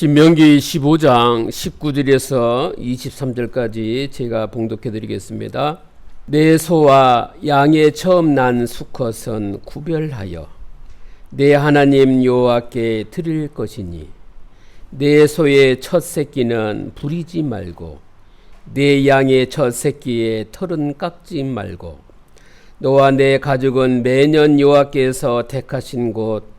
신명기 15장 19절에서 23절까지 제가 봉독해 드리겠습니다. 내 소와 양의 처음 난 수컷은 구별하여 내 하나님 여호와께 드릴 것이니 내 소의 첫 새끼는 부리지 말고 내 양의 첫 새끼의 털은 깎지 말고 너와 내 가족은 매년 여호와께서 택하신 곳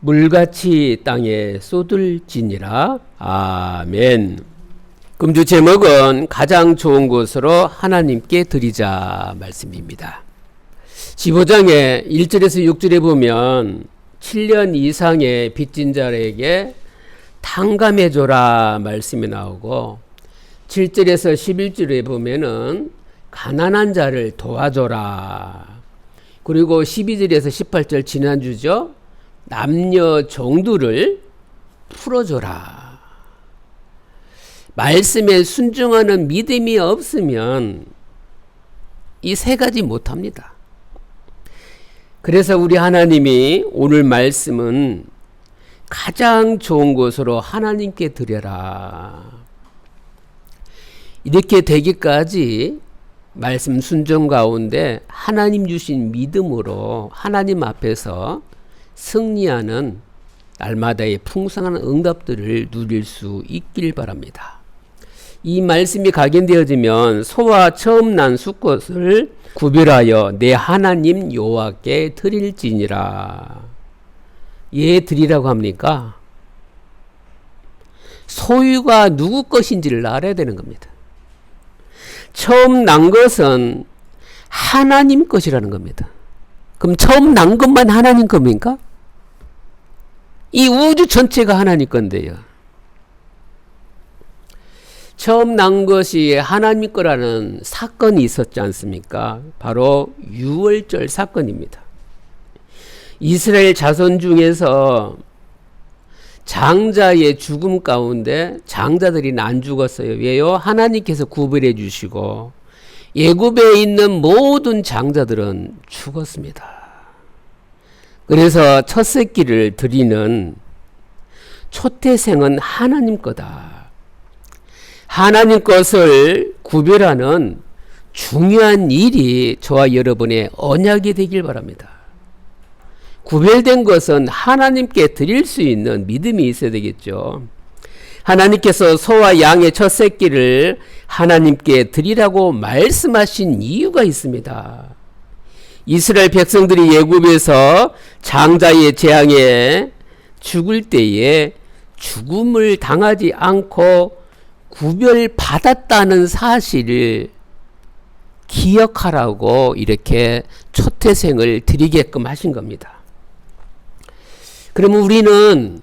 물같이 땅에 쏟을지니라 아멘. 금주 제목은 가장 좋은 것으로 하나님께 드리자 말씀입니다. 15장의 1절에서 6절에 보면 7년 이상의 빚진 자에게 탕감해 줘라 말씀이 나오고 7절에서 11절에 보면은 가난한 자를 도와줘라. 그리고 12절에서 18절 지난주죠. 남녀 정도를 풀어줘라. 말씀에 순종하는 믿음이 없으면 이 세 가지 못합니다. 그래서 우리 하나님이 오늘 말씀은 가장 좋은 것으로 하나님께 드려라. 이렇게 되기까지 말씀 순종 가운데 하나님 주신 믿음으로 하나님 앞에서 승리하는 날마다의 풍성한 응답들을 누릴 수 있길 바랍니다. 이 말씀이 각인되어지면 소와 처음 난 수컷을 구별하여 내 하나님 여호와께 드릴지니라. 예 드리라고 합니까? 소유가 누구 것인지를 알아야 되는 겁니다. 처음 난 것은 하나님 것이라는 겁니다. 그럼 처음 난 것만 하나님 겁니까? 이 우주 전체가 하나님 건데요. 처음 난 것이 하나님 거라는 사건이 있었지 않습니까? 바로 유월절 사건입니다. 이스라엘 자손 중에서 장자의 죽음 가운데 장자들이 안 죽었어요. 왜요? 하나님께서 구별해 주시고 예굽에 있는 모든 장자들은 죽었습니다. 그래서 첫 새끼를 드리는 초태생은 하나님 거다. 하나님 것을 구별하는 중요한 일이 저와 여러분의 언약이 되길 바랍니다. 구별된 것은 하나님께 드릴 수 있는 믿음이 있어야 되겠죠. 하나님께서 소와 양의 첫 새끼를 하나님께 드리라고 말씀하신 이유가 있습니다. 이스라엘 백성들이 예굽에서 장자의 재앙에 죽을 때에 죽음을 당하지 않고 구별받았다는 사실을 기억하라고 이렇게 초태생을 드리게끔 하신 겁니다. 그러면 우리는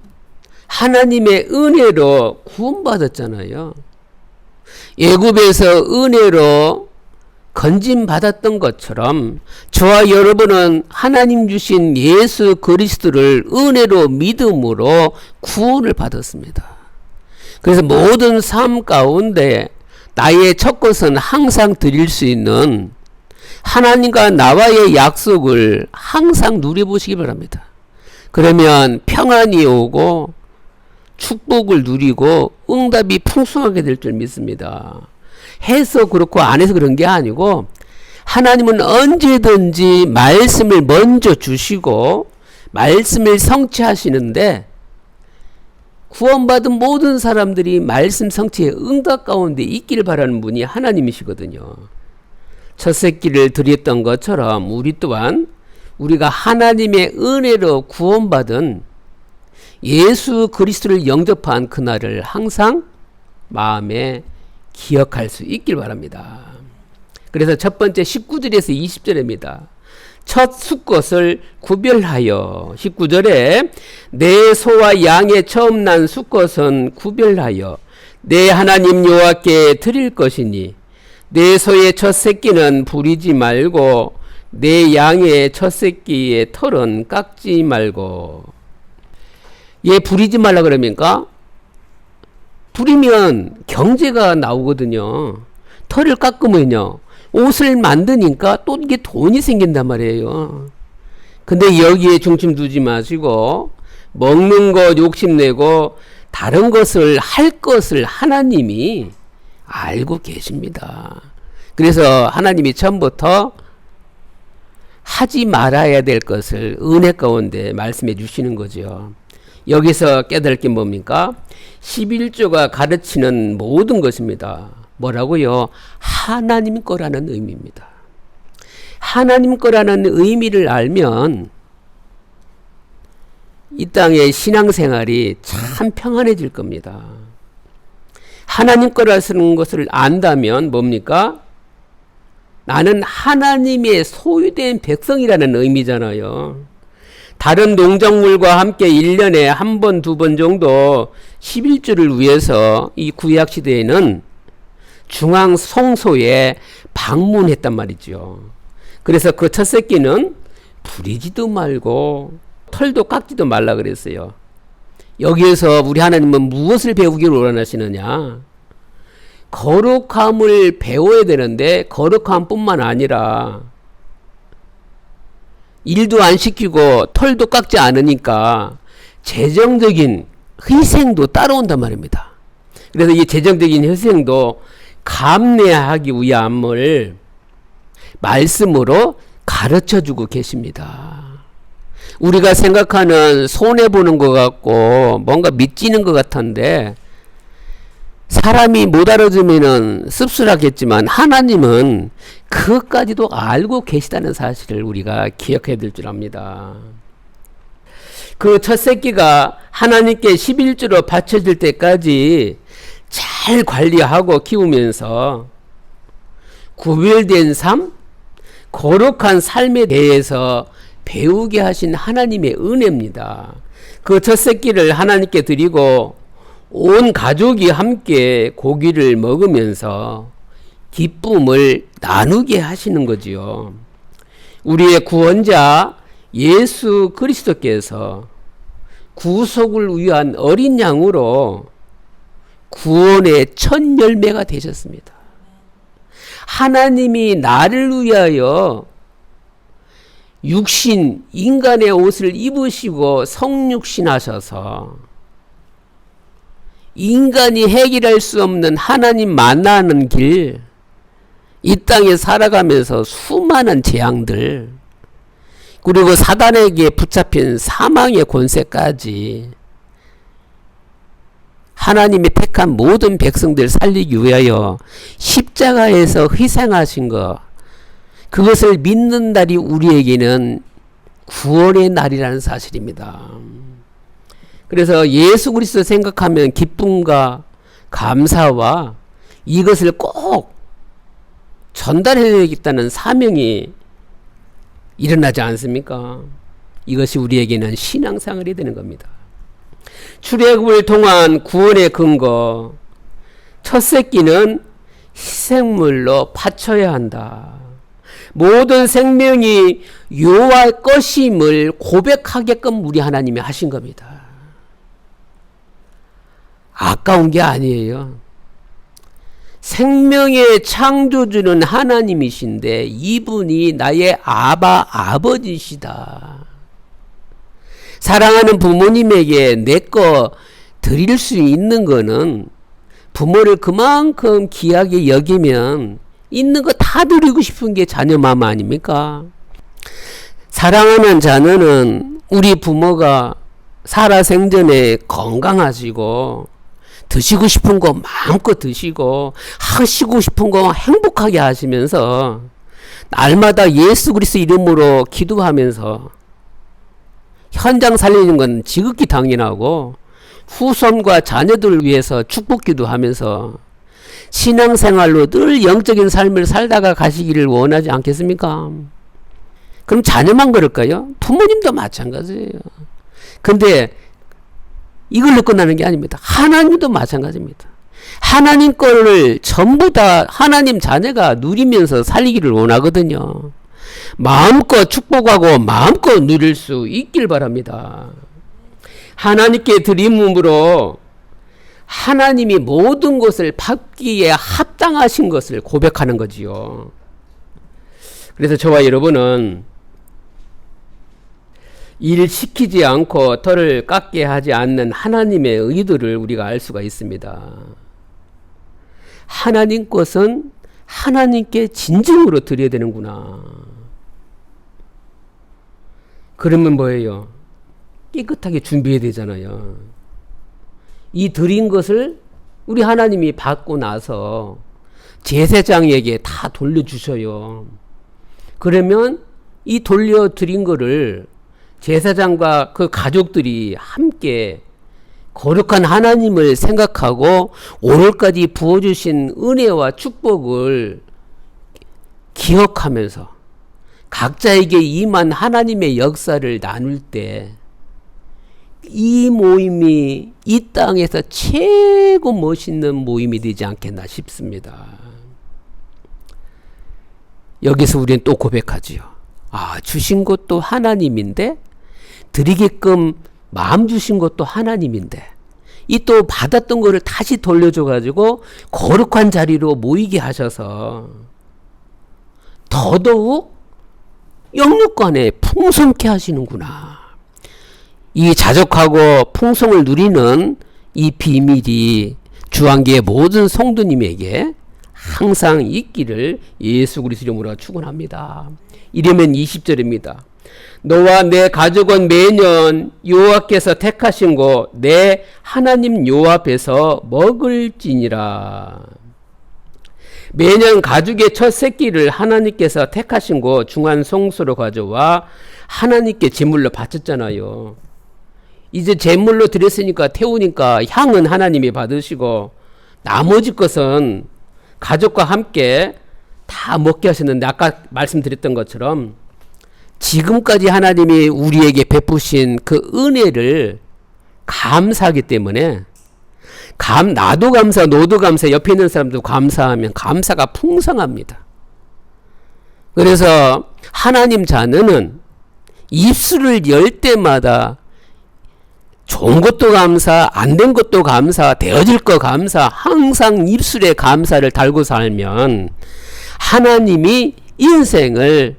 하나님의 은혜로 구원받았잖아요. 예굽에서 은혜로 건진 받았던 것처럼 저와 여러분은 하나님 주신 예수 그리스도를 은혜로 믿음으로 구원을 받았습니다. 그래서 모든 삶 가운데 나의 첫 것은 항상 드릴 수 있는 하나님과 나와의 약속을 항상 누려보시기 바랍니다. 그러면 평안이 오고 축복을 누리고 응답이 풍성하게 될 줄 믿습니다. 해서 그렇고 안 해서 그런 게 아니고 하나님은 언제든지 말씀을 먼저 주시고 말씀을 성취하시는데 구원받은 모든 사람들이 말씀 성취의 응답 가운데 있기를 바라는 분이 하나님이시거든요. 첫 새끼를 드렸던 것처럼 우리 또한 우리가 하나님의 은혜로 구원받은 예수 그리스도를 영접한 그날을 항상 마음에 기억할 수 있길 바랍니다. 그래서 첫 번째 19절에서 20절입니다. 첫 수것을 구별하여 19절에 내 소와 양의 처음 난 수것은 구별하여 내 하나님 여호와께 드릴 것이니 내 소의 첫 새끼는 부리지 말고 내 양의 첫 새끼의 털은 깎지 말고 얘 부리지 말라 그러니까 부리면 경제가 나오거든요. 털을 깎으면요. 옷을 만드니까 또 이게 돈이 생긴단 말이에요. 근데 여기에 중심 두지 마시고 먹는 것 욕심내고 다른 것을 할 것을 하나님이 알고 계십니다. 그래서 하나님이 처음부터 하지 말아야 될 것을 은혜 가운데 말씀해 주시는 거죠. 여기서 깨달을 게 뭡니까? 11조가 가르치는 모든 것입니다. 뭐라고요? 하나님 거라는 의미입니다. 하나님 거라는 의미를 알면 이 땅의 신앙생활이 참 평안해질 겁니다. 하나님 거라는 것을 안다면 뭡니까? 나는 하나님의 소유된 백성이라는 의미잖아요. 다른 농작물과 함께 1년에 한 번, 두 번 정도 11주를 위해서 이 구약 시대에는 중앙 성소에 방문했단 말이죠. 그래서 그 첫 새끼는 부리지도 말고 털도 깎지도 말라 그랬어요. 여기에서 우리 하나님은 무엇을 배우기를 원하시느냐? 거룩함을 배워야 되는데 거룩함뿐만 아니라 일도 안 시키고 털도 깎지 않으니까 재정적인 희생도 따라온단 말입니다. 그래서 이 재정적인 희생도 감내하기 위함을 말씀으로 가르쳐 주고 계십니다. 우리가 생각하는 손해보는 것 같고 뭔가 믿지는 것 같은데 사람이 못 알아주면은 씁쓸하겠지만 하나님은 그것까지도 알고 계시다는 사실을 우리가 기억해야 될 줄 압니다. 그 첫 새끼가 하나님께 11주로 바쳐질 때까지 잘 관리하고 키우면서 구별된 삶, 거룩한 삶에 대해서 배우게 하신 하나님의 은혜입니다. 그 첫 새끼를 하나님께 드리고 온 가족이 함께 고기를 먹으면서 기쁨을 나누게 하시는 거지요. 우리의 구원자 예수 그리스도께서 구속을 위한 어린 양으로 구원의 첫 열매가 되셨습니다. 하나님이 나를 위하여 육신, 인간의 옷을 입으시고 성육신 하셔서 인간이 해결할 수 없는 하나님 만나는 길, 이 땅에 살아가면서 수많은 재앙들, 그리고 사단에게 붙잡힌 사망의 권세까지 하나님이 택한 모든 백성들 살리기 위하여 십자가에서 희생하신 것, 그것을 믿는 날이 우리에게는 구원의 날이라는 사실입니다. 그래서 예수 그리스도 생각하면 기쁨과 감사와 이것을 꼭 전달해야겠다는 사명이 일어나지 않습니까? 이것이 우리에게는 신앙생활이 되는 겁니다. 출애굽을 통한 구원의 근거 첫 새끼는 희생물로 바쳐야 한다. 모든 생명이 여호와 것임을 고백하게끔 우리 하나님이 하신 겁니다. 아까운 게 아니에요. 생명의 창조주는 하나님이신데 이분이 나의 아바 아버지시다. 사랑하는 부모님에게 내 거 드릴 수 있는 거는 부모를 그만큼 귀하게 여기면 있는 거 다 드리고 싶은 게 자녀 마음 아닙니까? 사랑하는 자녀는 우리 부모가 살아 생전에 건강하시고 드시고 싶은 거 마음껏 드시고 하시고 싶은 거 행복하게 하시면서 날마다 예수 그리스도 이름으로 기도하면서 현장 살리는 건 지극히 당연하고 후손과 자녀들을 위해서 축복 기도하면서 신앙생활로 늘 영적인 삶을 살다가 가시기를 원하지 않겠습니까? 그럼 자녀만 그럴까요? 부모님도 마찬가지예요. 근데 이걸로 끝나는 게 아닙니다. 하나님도 마찬가지입니다. 하나님 거를 전부 다 하나님 자녀가 누리면서 살기를 원하거든요. 마음껏 축복하고 마음껏 누릴 수 있길 바랍니다. 하나님께 드림으로 하나님이 모든 것을 받기에 합당하신 것을 고백하는 거지요. 그래서 저와 여러분은 일 시키지 않고 털을 깎게 하지 않는 하나님의 의도를 우리가 알 수가 있습니다. 하나님 것은 하나님께 진정으로 드려야 되는구나. 그러면 뭐예요? 깨끗하게 준비해야 되잖아요. 이 드린 것을 우리 하나님이 받고 나서 제사장에게 다 돌려주셔요. 그러면 이 돌려드린 거를 제사장과 그 가족들이 함께 거룩한 하나님을 생각하고 오늘까지 부어주신 은혜와 축복을 기억하면서 각자에게 임한 하나님의 역사를 나눌 때 이 모임이 이 땅에서 최고 멋있는 모임이 되지 않겠나 싶습니다. 여기서 우리는 또 고백하지요. 아, 주신 것도 하나님인데 드리게끔 마음 주신 것도 하나님인데 이 또 받았던 거를 다시 돌려줘 가지고 거룩한 자리로 모이게 하셔서 더더욱 영육간에 풍성케 하시는구나. 이 자족하고 풍성을 누리는 이 비밀이 주한계의 모든 성도님에게 항상 있기를 예수 그리스도 이름으로 축원합니다. 이러면 20절입니다. 너와 내 가족은 매년 여호와께서 택하신 거내 하나님 앞에서 먹을지니라. 매년 가죽의 첫 새끼를 하나님께서 택하신 거 중한 성소로 가져와 하나님께 제물로 바쳤잖아요. 이제 제물로 드렸으니까 태우니까 향은 하나님이 받으시고 나머지 것은 가족과 함께 다 먹게 하셨는데 아까 말씀드렸던 것처럼 지금까지 하나님이 우리에게 베푸신 그 은혜를 감사하기 때문에 감 나도 감사 너도 감사 옆에 있는 사람도 감사하면 감사가 풍성합니다. 그래서 하나님 자녀는 입술을 열 때마다 좋은 것도 감사, 안 된 것도 감사, 되어질 거 감사, 항상 입술에 감사를 달고 살면 하나님이 인생을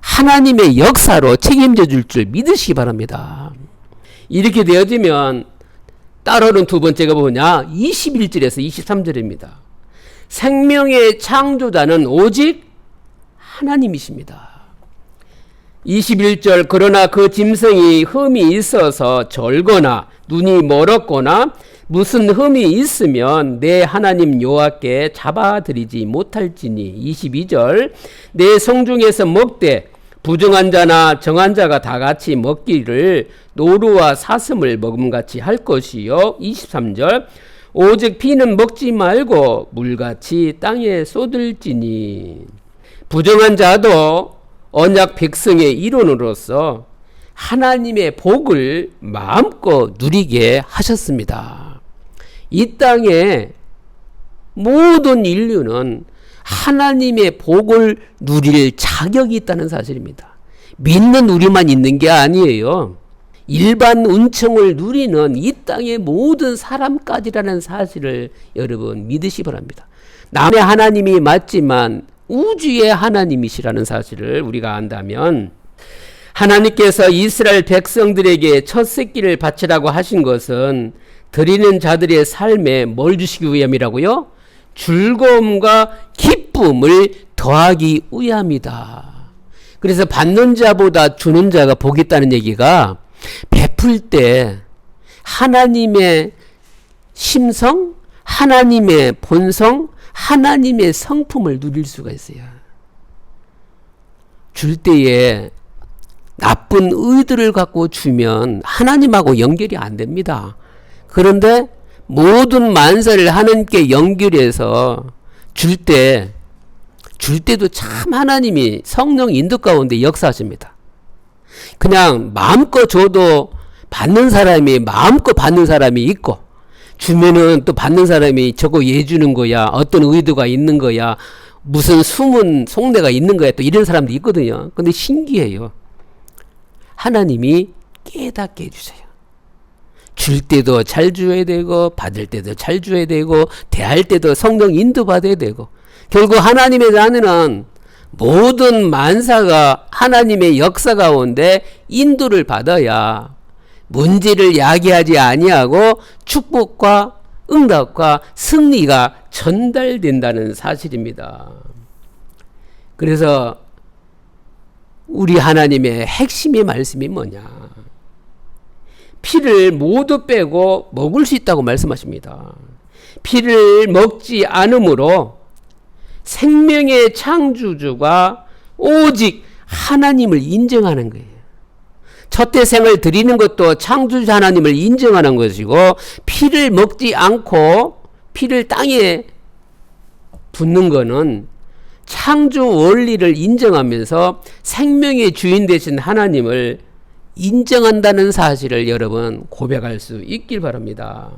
하나님의 역사로 책임져 줄 줄 믿으시기 바랍니다. 이렇게 되어지면 따르는 두 번째가 뭐냐? 21절에서 23절입니다. 생명의 창조자는 오직 하나님이십니다. 21절 그러나 그 짐승이 흠이 있어서 절거나 눈이 멀었거나 무슨 흠이 있으면 내 하나님 여호와께 잡아들이지 못할지니 22절 내 성중에서 먹되 부정한 자나 정한 자가 다 같이 먹기를 노루와 사슴을 먹음같이 할 것이요 23절 오직 피는 먹지 말고 물같이 땅에 쏟을지니 부정한 자도 언약 백성의 일원으로서 하나님의 복을 마음껏 누리게 하셨습니다. 이 땅에 모든 인류는 하나님의 복을 누릴 자격이 있다는 사실입니다. 믿는 우리만 있는 게 아니에요. 일반 은총을 누리는 이 땅의 모든 사람까지라는 사실을 여러분 믿으시 바랍니다. 남의 하나님이 맞지만 우주의 하나님이시라는 사실을 우리가 안다면 하나님께서 이스라엘 백성들에게 첫 새끼를 바치라고 하신 것은 드리는 자들의 삶에 뭘 주시기 위함이라고요? 즐거움과 기쁨을 더하기 위함이다. 그래서 받는 자보다 주는 자가 복이 있다는 얘기가 베풀 때 하나님의 심성, 하나님의 본성, 하나님의 성품을 누릴 수가 있어요. 줄 때에 나쁜 의도를 갖고 주면 하나님하고 연결이 안 됩니다. 그런데 모든 만사를 하나님께 연결해서 줄 때, 줄 때도 참 하나님이 성령 인도 가운데 역사하십니다. 그냥 마음껏 줘도 받는 사람이 마음껏 받는 사람이 있고 주면은 또 받는 사람이 저거 얘 주는 거야 어떤 의도가 있는 거야 무슨 숨은 속내가 있는 거야 또 이런 사람도 있거든요. 근데 신기해요. 하나님이 깨닫게 해주세요. 줄 때도 잘 줘야 되고 받을 때도 잘 줘야 되고 대할 때도 성령 인도 받아야 되고 결국 하나님의 자녀는 모든 만사가 하나님의 역사 가운데 인도를 받아야 문제를 야기하지 아니하고 축복과 응답과 승리가 전달된다는 사실입니다. 그래서 우리 하나님의 핵심의 말씀이 뭐냐? 피를 모두 빼고 먹을 수 있다고 말씀하십니다. 피를 먹지 않으므로 생명의 창조주가 오직 하나님을 인정하는 거예요. 첫 태생을 드리는 것도 창조주 하나님을 인정하는 것이고 피를 먹지 않고 피를 땅에 붓는 것은 창조 원리를 인정하면서 생명의 주인 되신 하나님을 인정한다는 사실을 여러분 고백할 수 있길 바랍니다.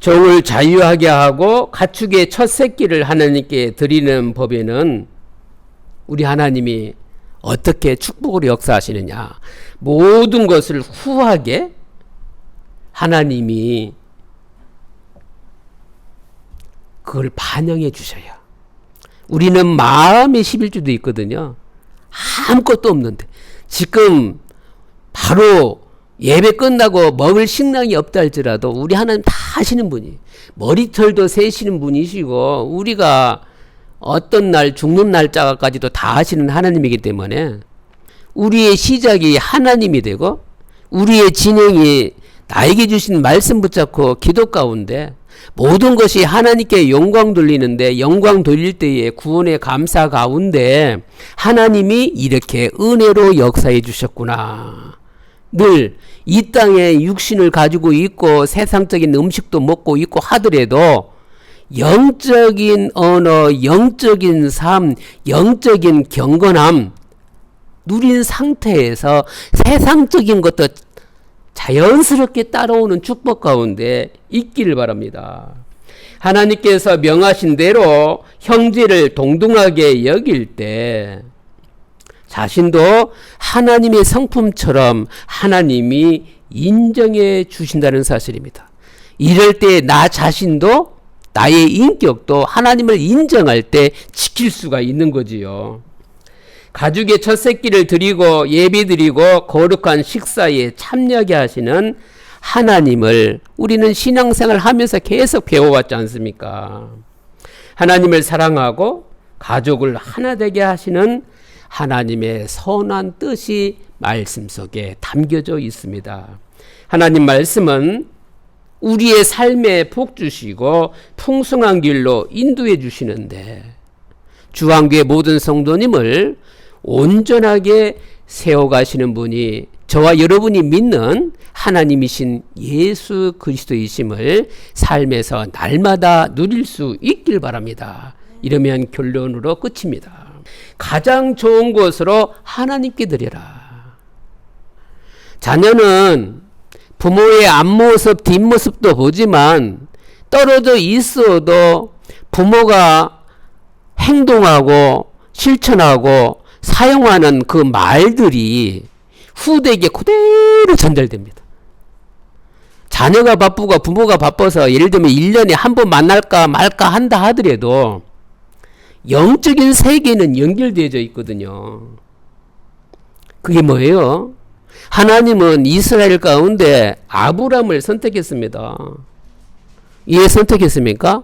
종을 자유하게 하고 가축의 첫 새끼를 하나님께 드리는 법에는 우리 하나님이 어떻게 축복으로 역사하시느냐. 모든 것을 후하게 하나님이 그걸 반영해 주셔요. 우리는 마음의 11주도 있거든요. 아무것도 없는데. 지금 바로 예배 끝나고 먹을 식량이 없다 할지라도 우리 하나님 다 하시는 분이 머리털도 세시는 분이시고 우리가 어떤 날 죽는 날짜까지도 다 하시는 하나님이기 때문에 우리의 시작이 하나님이 되고 우리의 진행이 나에게 주신 말씀 붙잡고 기도 가운데 모든 것이 하나님께 영광 돌리는데 영광 돌릴 때에 구원의 감사 가운데 하나님이 이렇게 은혜로 역사해 주셨구나. 늘 이 땅에 육신을 가지고 있고 세상적인 음식도 먹고 있고 하더라도 영적인 언어, 영적인 삶, 영적인 경건함 누린 상태에서 세상적인 것도 자연스럽게 따라오는 축복 가운데 있기를 바랍니다. 하나님께서 명하신 대로 형제를 동등하게 여길 때 자신도 하나님의 성품처럼 하나님이 인정해 주신다는 사실입니다. 이럴 때 나 자신도 나의 인격도 하나님을 인정할 때 지킬 수가 있는 거지요. 가족의 첫 새끼를 드리고 예배 드리고 거룩한 식사에 참여하게 하시는 하나님을 우리는 신앙생활 하면서 계속 배워왔지 않습니까? 하나님을 사랑하고 가족을 하나 되게 하시는 하나님의 선한 뜻이 말씀 속에 담겨져 있습니다. 하나님 말씀은 우리의 삶에 복 주시고 풍성한 길로 인도해 주시는데 주왕교회 모든 성도님을 온전하게 세워가시는 분이 저와 여러분이 믿는 하나님이신 예수 그리스도이심을 삶에서 날마다 누릴 수 있길 바랍니다. 이러면 결론으로 끝입니다. 가장 좋은 것으로 하나님께 드려라. 자녀는 부모의 앞모습, 뒷모습도 보지만 떨어져 있어도 부모가 행동하고 실천하고 사용하는 그 말들이 후대에게 그대로 전달됩니다. 자녀가 바쁘고 부모가 바빠서 예를 들면 1년에 한 번 만날까 말까 한다 하더라도 영적인 세계는 연결되어져 있거든요. 그게 뭐예요? 하나님은 이스라엘 가운데 아브람을 선택했습니다. 왜 선택했습니까?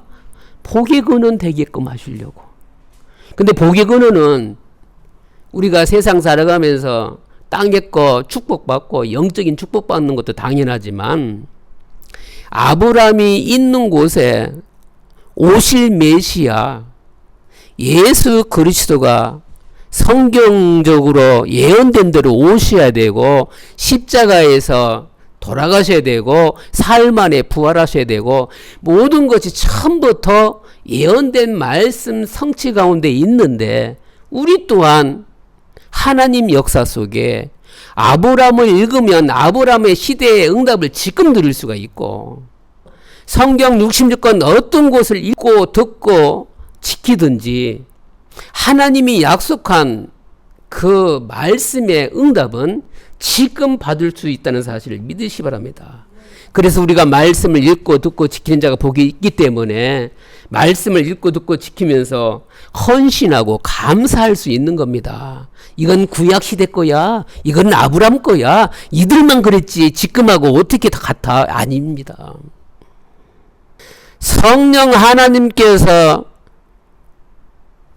복의 근원 되게끔 하시려고. 근데 복의 근원은 우리가 세상 살아가면서 땅에 거 축복받고 영적인 축복받는 것도 당연하지만 아브람이 있는 곳에 오실 메시아 예수 그리스도가 성경적으로 예언된 대로 오셔야 되고 십자가에서 돌아가셔야 되고 삶 안에 부활하셔야 되고 모든 것이 처음부터 예언된 말씀 성취 가운데 있는데 우리 또한 하나님 역사 속에 아브라함을 읽으면 아브라함의 시대의 응답을 지금 들을 수가 있고 성경 66권 어떤 곳을 읽고 듣고 지키든지 하나님이 약속한 그 말씀의 응답은 지금 받을 수 있다는 사실을 믿으시 바랍니다. 그래서 우리가 말씀을 읽고 듣고 지키는 자가 복이 있기 때문에 말씀을 읽고 듣고 지키면서 헌신하고 감사할 수 있는 겁니다. 이건 구약 시대 거야. 이건 아브람 거야. 이들만 그랬지. 지금하고 어떻게 다 같아? 아닙니다. 성령 하나님께서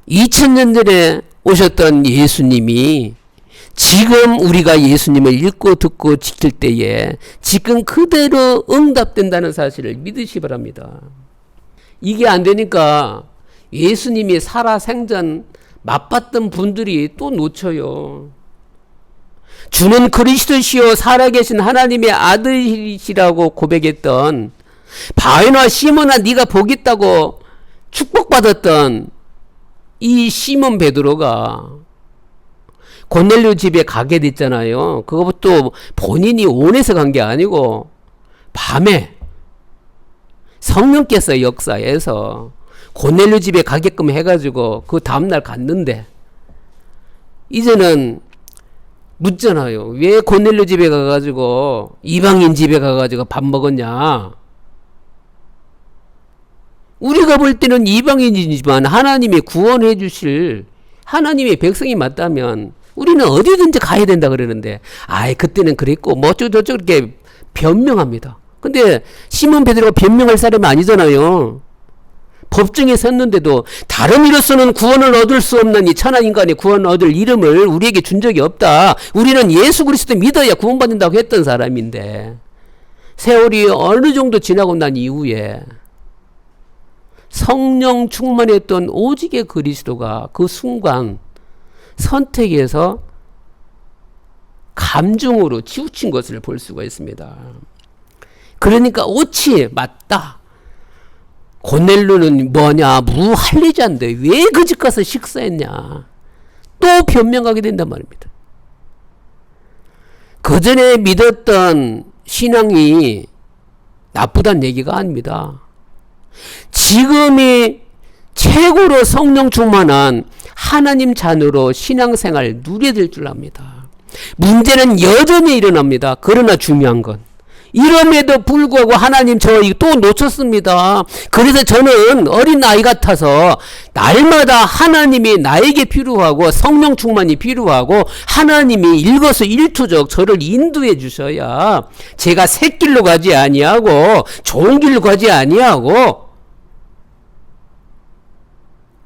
2000년 전에 오셨던 예수님이 지금 우리가 예수님을 읽고 듣고 지킬 때에 지금 그대로 응답된다는 사실을 믿으시 바랍니다. 이게 안 되니까 예수님이 살아 생전 맛봤던 분들이 또 놓쳐요. 주는 그리스도시요 살아계신 하나님의 아들이시라고 고백했던 바위나 시몬아 네가 복 있다고 축복받았던 이 시몬 베드로가 고넬료 집에 가게 됐잖아요. 그것도 본인이 원해서 간 게 아니고 밤에 성령께서 역사에서 고넬료 집에 가게끔 해가지고 그 다음날 갔는데 이제는 묻잖아요. 왜 고넬료 집에 가가지고 이방인 집에 가가지고 밥 먹었냐? 우리가 볼 때는 이방인이지만 하나님이 구원해 주실 하나님의 백성이 맞다면 우리는 어디든지 가야 된다 그러는데 아이 그때는 그랬고 뭐 어쩌고 저쩌고 이렇게 변명합니다. 근데 시몬 베드로가 변명할 사람이 아니잖아요. 법정에 섰는데도 다른 이로서는 구원을 얻을 수 없는 이 천하 인간의 구원을 얻을 이름을 우리에게 준 적이 없다. 우리는 예수 그리스도 믿어야 구원받는다고 했던 사람인데 세월이 어느 정도 지나고 난 이후에 성령 충만했던 오직의 그리스도가 그 순간 선택에서 감정으로 치우친 것을 볼 수가 있습니다. 그러니까 오치 맞다. 고넬루는 뭐냐 무할리자인데 왜 그 집 가서 식사했냐 또 변명하게 된단 말입니다. 그 전에 믿었던 신앙이 나쁘단 얘기가 아닙니다. 지금이 최고로 성령 충만한 하나님 자녀로 신앙생활 누려야 될줄 압니다. 문제는 여전히 일어납니다. 그러나 중요한 건 이럼에도 불구하고 하나님 저 또 놓쳤습니다. 그래서 저는 어린 아이 같아서 날마다 하나님이 나에게 필요하고 성령 충만이 필요하고 하나님이 일거수 일투적 저를 인도해 주셔야 제가 새 길로 가지 아니하고 좋은 길로 가지 아니하고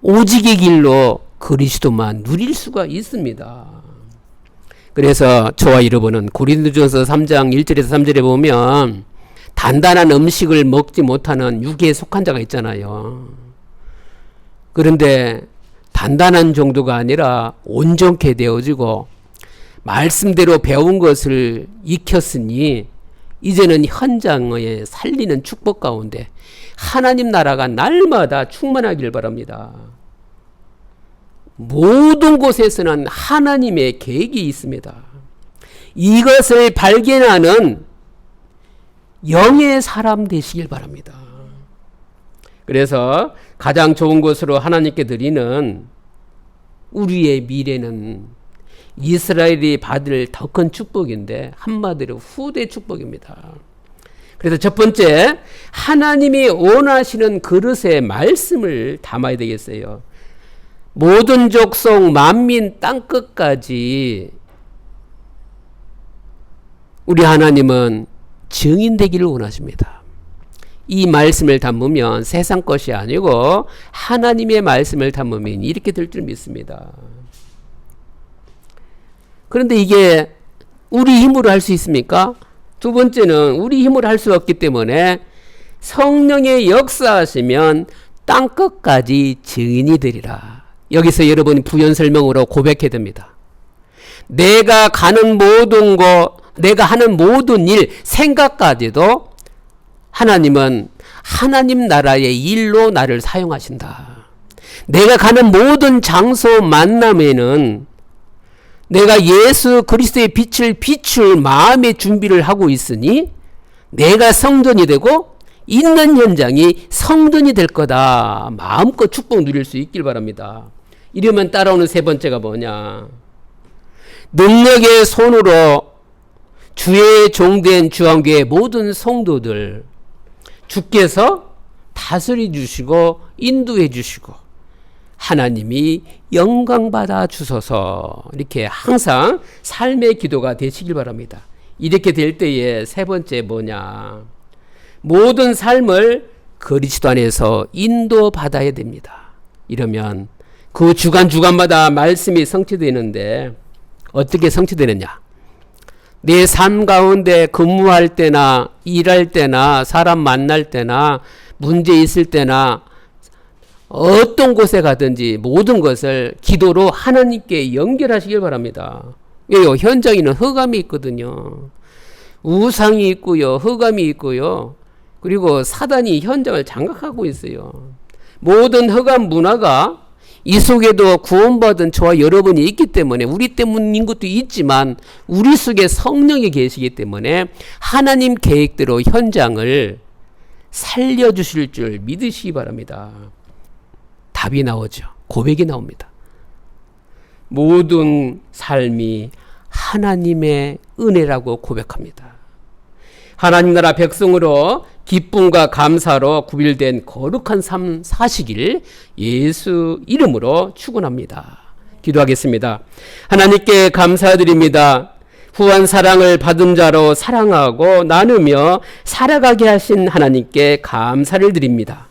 오직의 길로 그리스도만 누릴 수가 있습니다. 그래서 저와 여러분은 고린도전서 3장 1절에서 3절에 보면 단단한 음식을 먹지 못하는 육에 속한 자가 있잖아요. 그런데 단단한 정도가 아니라 온전케 되어지고 말씀대로 배운 것을 익혔으니 이제는 현장에 살리는 축복 가운데 하나님 나라가 날마다 충만하길 바랍니다. 모든 곳에서는 하나님의 계획이 있습니다. 이것을 발견하는 영의 사람 되시길 바랍니다. 그래서 가장 좋은 것으로 하나님께 드리는 우리의 미래는 이스라엘이 받을 더 큰 축복인데 한마디로 후대 축복입니다. 그래서 첫 번째 하나님이 원하시는 그릇에 말씀을 담아야 되겠어요. 모든 족속 만민 땅 끝까지 우리 하나님은 증인 되기를 원하십니다. 이 말씀을 담으면 세상 것이 아니고 하나님의 말씀을 담으면 이렇게 될 줄 믿습니다. 그런데 이게 우리 힘으로 할 수 있습니까? 두 번째는 우리 힘으로 할 수 없기 때문에 성령의 역사하시면 땅 끝까지 증인이 되리라. 여기서 여러분이 부연 설명으로 고백해야 됩니다. 내가 가는 모든 것, 내가 하는 모든 일, 생각까지도 하나님은 하나님 나라의 일로 나를 사용하신다. 내가 가는 모든 장소 만남에는 내가 예수 그리스도의 빛을 비출 마음의 준비를 하고 있으니 내가 성전이 되고 있는 현장이 성전이 될 거다. 마음껏 축복 누릴 수 있길 바랍니다. 이러면 따라오는 세 번째가 뭐냐? 능력의 손으로 주의 종된 주한교회 모든 성도들 주께서 다스려 주시고 인도해 주시고 하나님이 영광 받아 주소서 이렇게 항상 삶의 기도가 되시길 바랍니다. 이렇게 될 때에 세 번째 뭐냐? 모든 삶을 그리스도 안에서 인도받아야 됩니다. 이러면 그 주간 주간마다 말씀이 성취되는데 어떻게 성취되느냐? 내 삶 가운데 근무할 때나 일할 때나 사람 만날 때나 문제 있을 때나 어떤 곳에 가든지 모든 것을 기도로 하나님께 연결하시길 바랍니다. 왜요? 현장에는 흑암이 있거든요. 우상이 있고요. 흑암이 있고요. 그리고 사단이 현장을 장악하고 있어요. 모든 흑암 문화가 이 속에도 구원받은 저와 여러분이 있기 때문에 우리 때문인 것도 있지만 우리 속에 성령이 계시기 때문에 하나님 계획대로 현장을 살려주실 줄 믿으시기 바랍니다. 답이 나오죠. 고백이 나옵니다. 모든 삶이 하나님의 은혜라고 고백합니다. 하나님 나라 백성으로 기쁨과 감사로 구별된 거룩한 삶 사시길 예수 이름으로 축원합니다. 기도하겠습니다. 하나님께 감사드립니다. 후한 사랑을 받은 자로 사랑하고 나누며 살아가게 하신 하나님께 감사를 드립니다.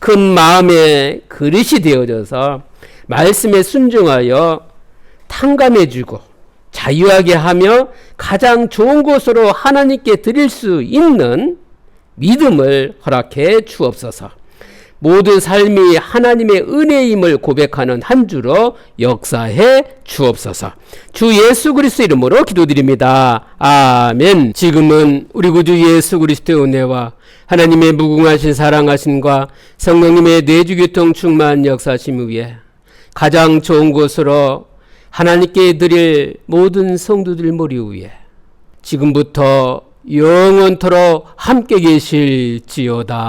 큰 마음의 그릇이 되어져서 말씀에 순종하여 탕감해주고 자유하게 하며 가장 좋은 곳으로 하나님께 드릴 수 있는 믿음을 허락해 주옵소서. 모든 삶이 하나님의 은혜임을 고백하는 한 주로 역사해 주옵소서. 주 예수 그리스도 이름으로 기도드립니다. 아멘. 지금은 우리 구주 예수 그리스도의 은혜와 하나님의 무궁하신 사랑하심과 성령님의 뇌주교통 충만 역사심 위에 가장 좋은 곳으로 하나님께 드릴 모든 성도들 머리 위에 지금부터 영원토록 함께 계실지어다.